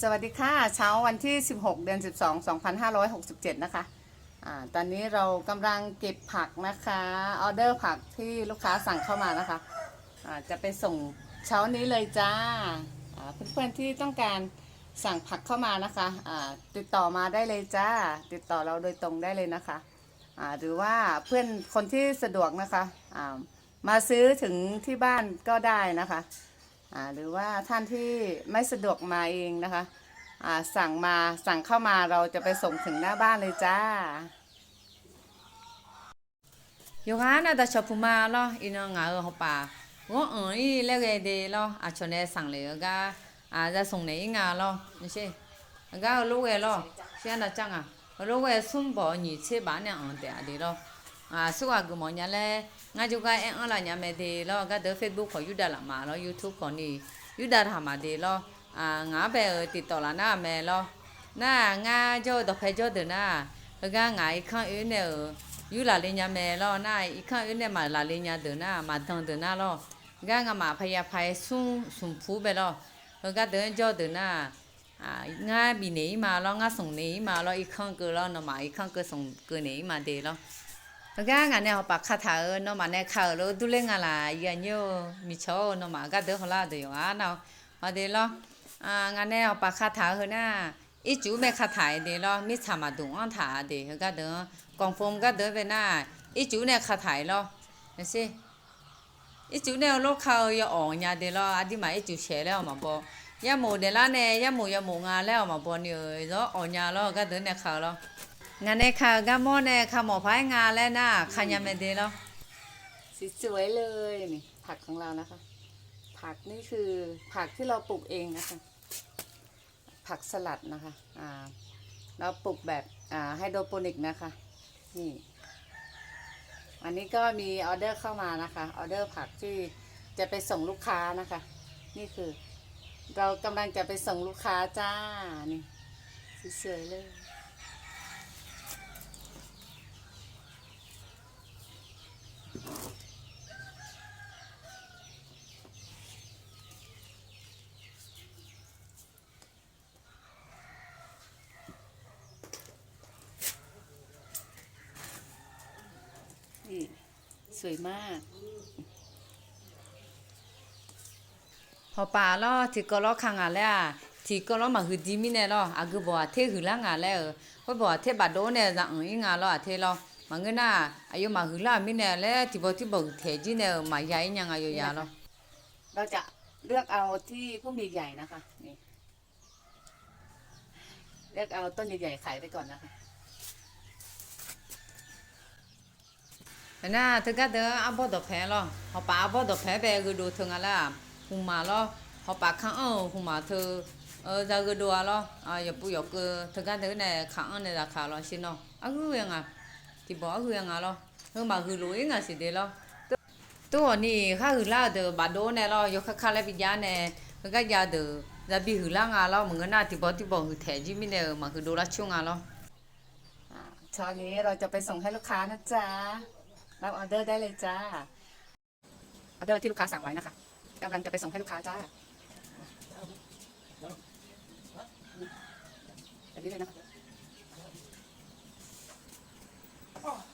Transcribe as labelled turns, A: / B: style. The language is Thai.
A: สวัสดีค่ะ เช้าวันที่ 16 เดือน 12 2567 นะคะอ่าตอนนี้เรากำลังเก็บผักนะคะออเดอร์ผักที่ลูกค้าสั่งเข้ามานะคะอ่าจะไปส่งเช้านี้เลยจ้าอ่าเพื่อนๆที่ต้องการสั่งผักเข้ามานะคะอ่าติดต่อมาได้เลยจ้า ติดต่อเราโดยตรงได้เลยนะคะอ่าหรือว่าเพื่อนคนที่สะดวกนะคะอ่ามาซื้อถึงที่บ้านก็ได้นะคะ หรือว่าท่านที่ไม่สะดวกมาเองนะคะสั่งมาสั่งเข้ามาเราจะไปส่งถึงหน้าบ้านเลยจ้า
B: Yohana da chapuma lo ino nga ho pa. Wo on i le ge de lo a chone sang le ga a da song ne nga lo ni she. Ga lo ge lo. Xian da chang a. Lo ge sun bo ni che ba ne on de a de lo. ငါလိုဝဲဆွန်ပေါ်ညီချေပါနဲ့အောင်တဲ့ဒီလောအာဆုကကမောညာလဲငါကြကအင်းအလာညာမဲဒီလောကတဲ့ Facebook ခေါ်ယူဒလာမှာလော YouTube ခေါ်နေယူဒတာမှာဒီလောအာငါပဲတိတော်လာနာမဲလောနာငါကြောတော့ဖဲကြောတဲ့နာကငါခန့်အင်းနဲ့ ယူလာလေးညာမဲလောနာဤခန့်ရနေမှာလာလေးညာဒနာမတန်ဒနာလောဂါငါမဖယာဖိုင်ဆွန်းဆွန်ဖူးပဲလောဂါဒန်ကြောဒနာအာငါဘီနေမှာ ก็งานเนี่ยปากคาถาเออเนาะมาเนี่ยเขาแล้วดูเล่นอะไรยันโยมีโชเนาะมาก็เดือดเขาลเดี๋ยวอ่เนาะมาเดี๋ยวละอ่างานเนี่ยปากคาถาเฮน่าอีจูแม่คาถาเดี๋ยวละมิชามาดูอ่างถาเดี๋ยวก็เดือกองฟงก็เดือดไปหน้าอีจูเนี่ยคาถาละนั่นสิอีจูเนี่ยลูกเขาอย่าอ่อนยาเดี๋ยวละอันที่มาอีจูเชื่อแล้วมาบอกย่าหมูเดี๋ยวละเนี่ยย่าหมูย่าหมูงานแล้วมาบอกเนี่ยแล้วอ่อนยาแล้วก็เดือดเนี่ยเขาแล้ว งานเนี่ยเขาก็มอเนี่ยเขาหมอพายงานแล้วนะขยามเดลอ
A: สีสวยเลยนี่ผักของเรานะคะ ผักนี่คือผักที่เราปลูกเองนะคะ ผักสลัดนะคะอ่าเราปลูกแบบอ่าไฮโดรโปนิกนะคะนี่อันนี้ก็มีออเดอร์เข้ามานะคะออเดอร์ผักที่จะไปส่งลูกค้านะคะ นี่คือ เรากำลังจะไปส่งลูกค้าจ้านี่สวยๆเลย นี่ สวยมาก พ
B: อป่าลอที่ก็ลอคังอะแล้ที่ก็ลอมาหือดีมิเน่ลออากูบอกเทหือล่างอะแล้วเขาบอกเทบาดโดเนี่ยจะเออยังอะลอเทลอ มังกน่ะอายุมาหือล่ามิเนี่ยแล้วที่บอกที่บอกเทจีเนี่ยมาใหญ่ยังอายุยาเนาะ
A: เราจะเลือกเอาที่พุ่มใหญ่นะคะนี่เลือกเอาต้นใหญ่ๆขายไปก่อนนะคะ
B: นะถึงก็เดินอาบอดอกแพ้ล่ะเขาป่าบอดอกแพ้ไปก็ดูถึงอะไรหุ่มมาล่ะเขาป่าข้างเออหุ่มมาเธอเออจะก็ดูอะล่ะอ่าอย่าปุยก็ถึงก็เดินเนี่ยข้างเนี่ยราคาล่ะชิเนาะอะก็ยังไงาเดอจะบีหือล่างาเราเหมือนน่าติบอติบอหือแถจิมิเนี่ยมาคือโดราช่วงาเรา
A: อ่าเช้านี้เราจะไปส่งให้ลูกค้านะจ๊ะรับออเดอร์ได้เลยจ้าออเดอร์ที่ลูกค้าสั่งไว้นะคะกำลังจะไปส่งให้ลูกค้าจ้าแบบนี้เลยนะคะ Oh.